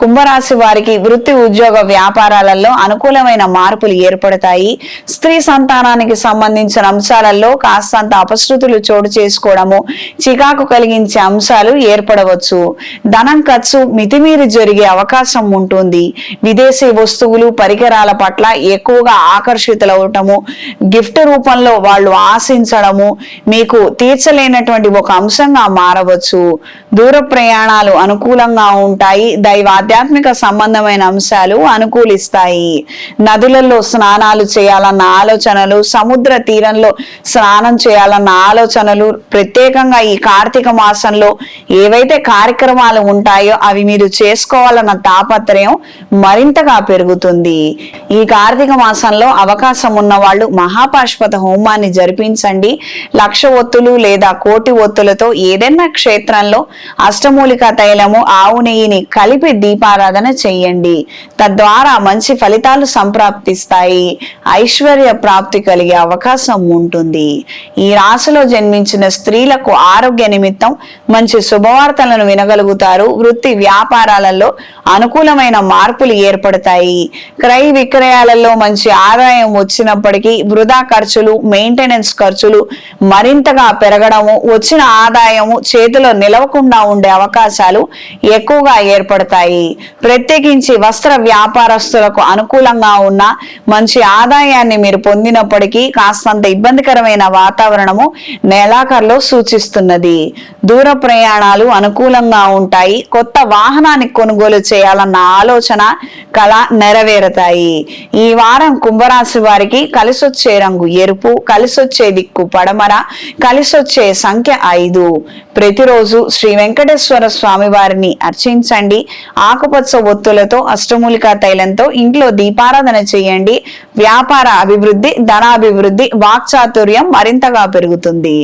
కుంభరాశి వారికి వృత్తి ఉద్యోగ వ్యాపారాలలో అనుకూలమైన మార్పులు ఏర్పడతాయి. స్త్రీ సంతానానికి సంబంధించిన అంశాలలో కాస్తంత అపశృతులు చోటు చేసుకోవడము చికాకు కలిగించే అంశాలు ఏర్పడవచ్చు. ధనం ఖర్చు మితిమీరి జరిగే అవకాశం ఉంటుంది. విదేశీ వస్తువులు పరికరాల పట్ల ఎక్కువగా ఆకర్షితులవటము గిఫ్ట్ రూపంలో వాళ్ళు ఆశించడము మీకు తీర్చలేనటువంటి ఒక అంశంగా మారవచ్చు. దూర ప్రయాణాలు అనుకూలంగా ఉంటాయి. దైవ ఆధ్యాత్మిక సంబంధమైన అంశాలు అనుకూలిస్తాయి. నదులలో స్నానాలు చేయాలన్న ఆలోచనలు సముద్ర తీరంలో స్నానం చేయాలన్న ఆలోచనలు ప్రత్యేకంగా ఈ కార్తీక మాసంలో ఏవైతే కార్యక్రమాలు ఉంటాయో అవి మీరు చేసుకోవాలన్న తాపత్రయం మరింతగా పెరుగుతుంది. ఈ కార్తీక మాసంలో అవకాశం ఉన్న వాళ్ళు మహాపాశ్వత హోమాన్ని జరిపించండి. లక్ష ఒత్తులు లేదా కోటి ఒత్తులతో ఏదైనా క్షేత్రంలో అష్టమూలిక తైలము ఆవు నెయ్యిని కలిపి దీపారాధన చెయ్యండి తద్వారా మంచి ఫలితాలు సంప్రాప్తిస్తాయి. ఐశ్వర్య ప్రాప్తి కలిగే అవకాశం ఉంటుంది. ఈ రాశిలో జన్మించిన స్త్రీలకు ఆరోగ్య నిమిత్తం మంచి శుభవార్తలను వినగలుగుతారు. వృత్తి వ్యాపారాలలో అనుకూలమైన మార్పులు ఏర్పడతాయి. క్రయ విక్రయాలలో మంచి ఆదాయం వచ్చినప్పటికీ వృధా ఖర్చులు మెయింటెనెన్స్ ఖర్చులు మరింతగా పెరగడము వచ్చిన ఆదాయము చేతిలో నిలవకుండా ఉండే అవకాశాలు ఎక్కువగా ఏర్పడతాయి. ప్రత్యేకించి వస్త్ర వ్యాపారస్తులకు అనుకూలంగా ఉన్న మంచి ఆదాయాన్ని మీరు పొందినప్పటికీ కాస్తంత ఇబ్బందికరమైన వాతావరణము నెలాఖరులో సూచిస్తున్నది. దూర ప్రయాణాలు అనుకూలంగా ఉంటాయి. కొత్త వాహనాన్ని కొనుగోలు చేయాలన్న ఆలోచన కళ నెరవేరుతాయి. ఈ వారం కుంభరాశి వారికి కలిసొచ్చే రంగు ఎరుపు కలిసొచ్చే దిక్కు పడమర కలిసొచ్చే సంఖ్య ఐదు. ప్రతిరోజు శ్రీ వెంకటేశ్వర స్వామి వారిని అర్చించండి. ఆకుపచ్చ ఒత్తులతో అష్టమూలికా తైలంతో ఇంట్లో దీపారాధన చేయండి. వ్యాపార అభివృద్ధి ధనాభివృద్ధి వాక్చాతుర్యం మరింతగా పెరుగుతుంది.